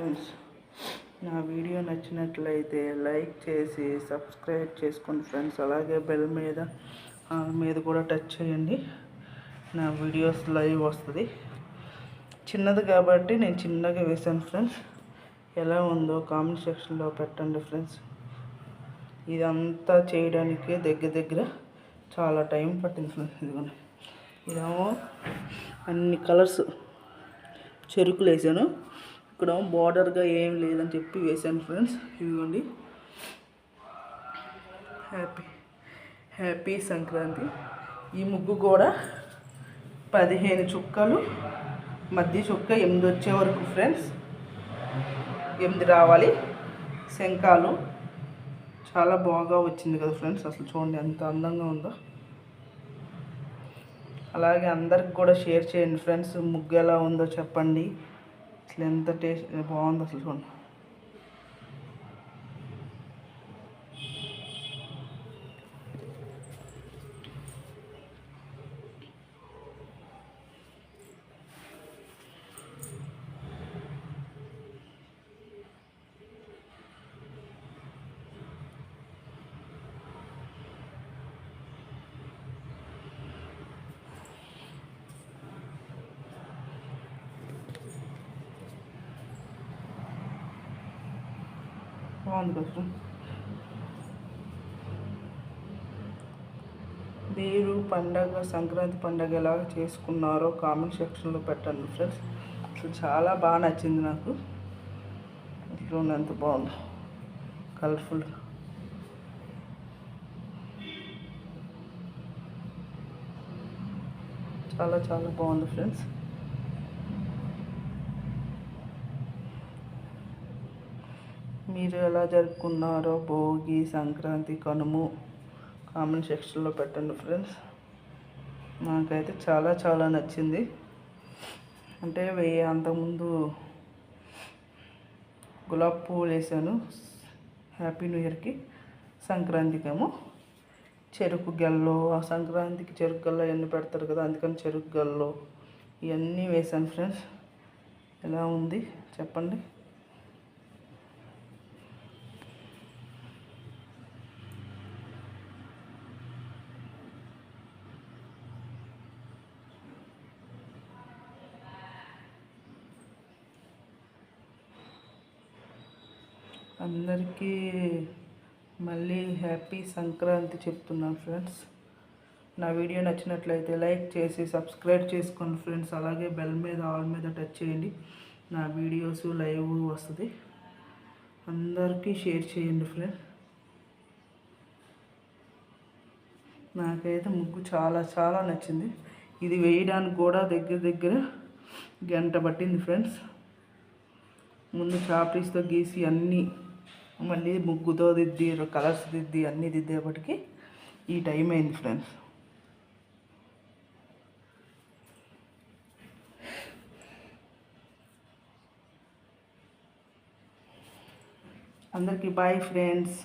Friends నా video నచ్చినట్లయితే like చేసి సబ్స్క్రైబ్ చేసుకోండి ఫ్రెండ్స్. అలాగే బెల్ మీద మీద కూడా టచ్ చేయండి. నా వీడియోస్ లైవ్ వస్తుంది. చిన్నది కాబట్టి నేను చిన్నగా వేసాను ఫ్రెండ్స్. ఎలా ఉందో కామెంట్ సెక్షన్లో పెట్టండి ఫ్రెండ్స్. ఇదంతా చేయడానికి దగ్గర దగ్గర చాలా టైం పట్టింది ఫ్రెండ్స్. ఇదిగోండి. ఇదేమో అన్ని కలర్స్ చెరుకులు వేసాను. ఇక్కడ బార్డర్గా ఏం లేదని చెప్పి వేసాను ఫ్రెండ్స్. ఇదిగోండి. Happy happy Sankranti. ఈ ముగ్గు కూడా పదిహేను చుక్కలు మధ్య చుక్క ఎనిమిది వచ్చే వరకు ఫ్రెండ్స్. ఎనిమిది రావాలి. శంఖాలు. చాలా బాగా వచ్చింది కదా ఫ్రెండ్స్. అసలు చూడండి ఎంత అందంగా ఉందో. అలాగే అందరికి కూడా షేర్ చేయండి ఫ్రెండ్స్ ముగ్గు ఎలా ఉందో చెప్పండి. అసలు ఎంత టేస్ట్ బాగుంది అసలు చూడండి బాగుంది కొంచెం మీరు పండగ సంక్రాంతి పండగ ఎలా చేసుకున్నారో కామెంట్ సెక్షన్లో పెట్టండి ఫ్రెండ్స్. అసలు చాలా బాగా నచ్చింది నాకు. ఇట్లా ఎంత బాగుంది. కలర్ఫుల్. చాలా చాలా బాగుంది ఫ్రెండ్స్. మీరు ఎలా జరుపుకున్నారో భోగి సంక్రాంతి కనుము కామెంట్ సెక్షన్లో పెట్టండి ఫ్రెండ్స్. నాకైతే చాలా చాలా నచ్చింది. అంటే వెయ్యి అంతకుముందు గులాబ్ పువ్వులు వేసాను. హ్యాపీ న్యూ ఇయర్కి. సంక్రాంతికేమో చెరుకు గెల్లో ఆ సంక్రాంతికి చెరుకు గల్లో ఇవన్నీ పెడతారు కదా అందుకని చెరుకు గల్లో ఇవన్నీ వేసాను ఫ్రెండ్స్. ఎలా ఉంది? చెప్పండి. అందరికీ మళ్ళీ హ్యాపీ సంక్రాంతి చెప్తున్నాను ఫ్రెండ్స్. నా వీడియో నచ్చినట్లయితే లైక్ చేసి సబ్స్క్రైబ్ చేసుకోండి ఫ్రెండ్స్. అలాగే బెల్ మీద ఆల్ మీద టచ్ చేయండి. నా వీడియోస్ లైవ్ వస్తుంది. అందరికీ షేర్ చేయండి ఫ్రెండ్స్ నాకైతే ముగ్గు చాలా చాలా నచ్చింది. ఇది వేయడానికి కూడా దగ్గర దగ్గర గంట పట్టింది ఫ్రెండ్స్. ముందు చాపీస్తో గీసి అన్నీ మళ్ళీ ముగ్గుతో దిద్ది కలర్స్ దిద్ది అన్నీ దిద్దేపటికి ఈ టైం అయింది ఫ్రెండ్స్. అందరికీ బాయ్ ఫ్రెండ్స్.